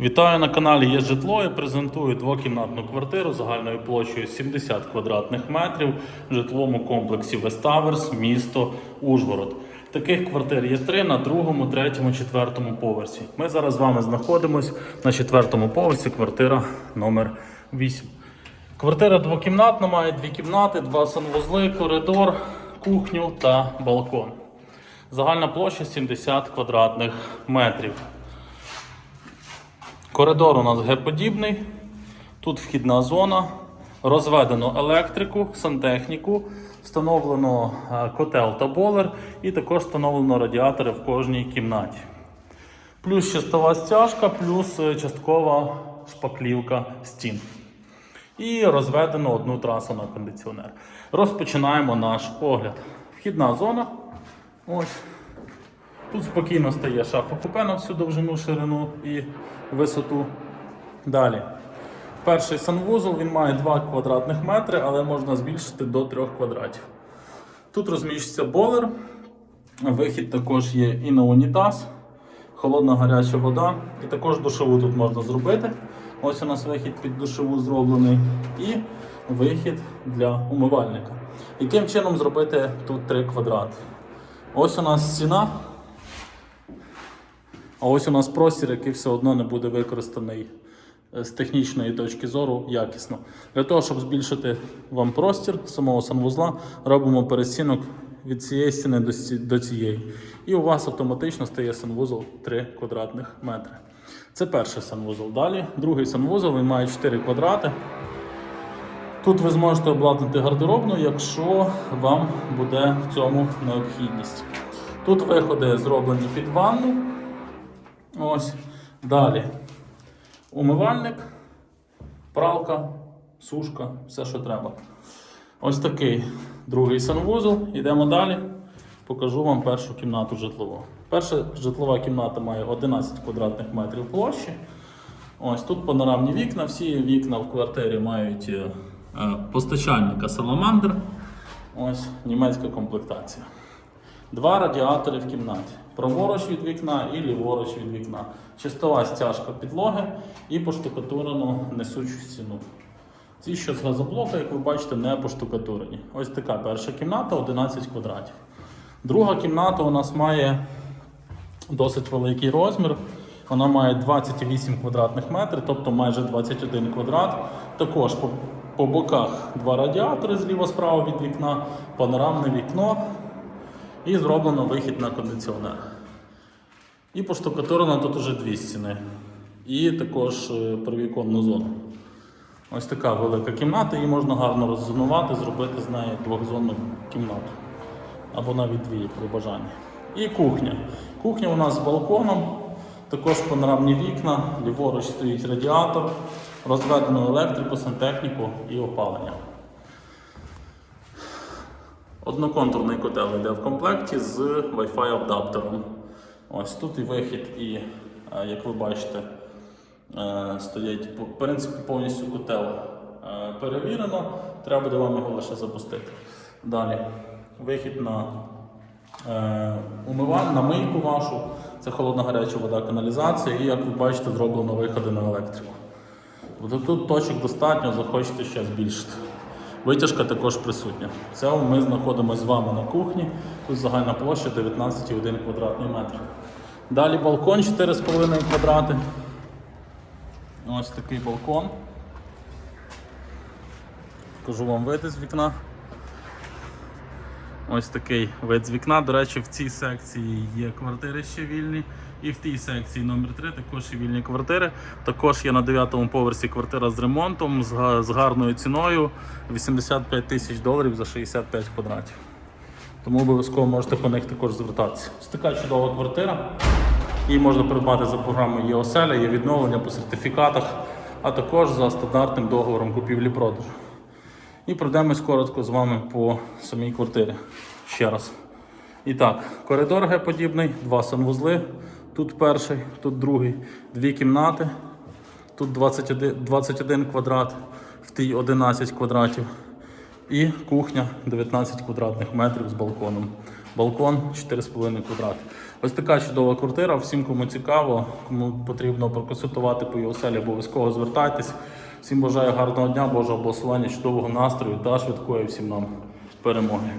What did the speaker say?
Вітаю на каналі Є житло. Я презентую двокімнатну квартиру загальною площею 70 квадратних метрів в житловому комплексі Веставерс, місто Ужгород. Таких квартир є три на другому, третьому, четвертому поверсі. Ми зараз з вами знаходимося на четвертому поверсі, квартира номер 8. Квартира двокімнатна, має дві кімнати, два санвузли, коридор, кухню та балкон. Загальна площа 70 квадратних метрів. Коридор у нас Г-подібний. Тут вхідна зона. Розведено електрику, сантехніку, встановлено е, котел та болер, і також встановлено радіатори в кожній кімнаті. Плюс чистова стяжка, плюс е, часткова шпаклівка стін. І розведено одну трасу на кондиціонер. Розпочинаємо наш огляд. Вхідна зона. Ось. Тут спокійно стає шафа купе на всю довжину, ширину і висоту. Далі. Перший санвузол він має 2 квадратних метри, але можна збільшити до 3 квадратів. Тут розміщується болер. Вихід також є і на унітаз, холодна гаряча вода. І також душову тут можна зробити. Ось у нас вихід під душову зроблений. І вихід для умивальника. Яким чином зробити тут 3 квадрати? Ось у нас стіна. А ось у нас простір, який все одно не буде використаний е, з технічної точки зору якісно. Для того, щоб збільшити вам простір самого санвузла, робимо пересінок від цієї стіни до цієї. І у вас автоматично стає санвузол 3 квадратних метри. Це перший санвузол. Далі другий санвузол він має 4 квадрати. Тут ви зможете обладнати гардеробну, якщо вам буде в цьому необхідність. Тут виходи зроблені під ванну. Ось. Далі. Умивальник, пралка, сушка, все, що треба. Ось такий другий санвузол. Йдемо далі. Покажу вам першу кімнату житлову. Перша житлова кімната має 11 квадратних метрів площі. Ось тут панорамні вікна. Всі вікна в квартирі мають е, постачальника Саламандр. Ось німецька комплектація. Два радіатори в кімнаті. Праворуч від вікна і ліворуч від вікна. Чистова стяжка підлоги і поштукатурену несучу стіну. Ці, що з газоблока, як ви бачите, не поштукатурені. Ось така перша кімната, 11 квадратів. Друга кімната у нас має досить великий розмір. Вона має 28 квадратних метрів, тобто майже 21 квадрат. Також по, по боках два радіатори зліва-справа від вікна, панорамне вікно і зроблено вихід на кондиціонер. І поштукатурено тут уже дві стіни. І також е, привіконну зону. Ось така велика кімната, її можна гарно роззонувати, зробити з неї двохзонну кімнату. Або навіть дві при бажанні. І кухня. Кухня у нас з балконом, також панорамні вікна, ліворуч стоїть радіатор, розведено електрику, сантехніку і опалення. Одноконтурний котел йде в комплекті з Wi-Fi адаптером. Ось тут і вихід, і, е, як ви бачите, е, стоять в принципі повністю котел е, перевірено. Треба буде вам його лише запустити. Далі вихід на е, на мийку вашу. Це холодна гаряча вода, каналізація, і як ви бачите, зроблено виходи на електрику. Тут точок достатньо, захочете ще збільшити. Витяжка також присутня. Це ми знаходимося з вами на кухні. Тут загальна площа 19,1 квадратний метр. Далі балкон 4,5 квадрати. Ось такий балкон. Покажу вам види з вікна. Ось такий вид з вікна. До речі, в цій секції є квартири ще вільні. І в тій секції номер 3 також є вільні квартири. Також є на 9-му поверсі квартира з ремонтом, з, гарною ціною 85 тисяч доларів за 65 квадратів. Тому обов'язково можете по них також звертатися. Ось така чудова квартира. Її можна придбати за програмою є оселя, є відновлення по сертифікатах, а також за стандартним договором купівлі-продажу. І пройдемось коротко з вами по самій квартирі. Ще раз. І так, коридор Г-подібний, два санвузли. Тут перший, тут другий, дві кімнати. Тут 21, 21 квадрат, в тій 11 квадратів. І кухня 19 квадратних метрів з балконом. Балкон 4,5 квадрати. Ось така чудова квартира. Всім, кому цікаво, кому потрібно проконсультувати по її оселі, обов'язково звертайтесь. Всім бажаю гарного дня, Божого благословення, чудового настрою та швидкої всім нам перемоги.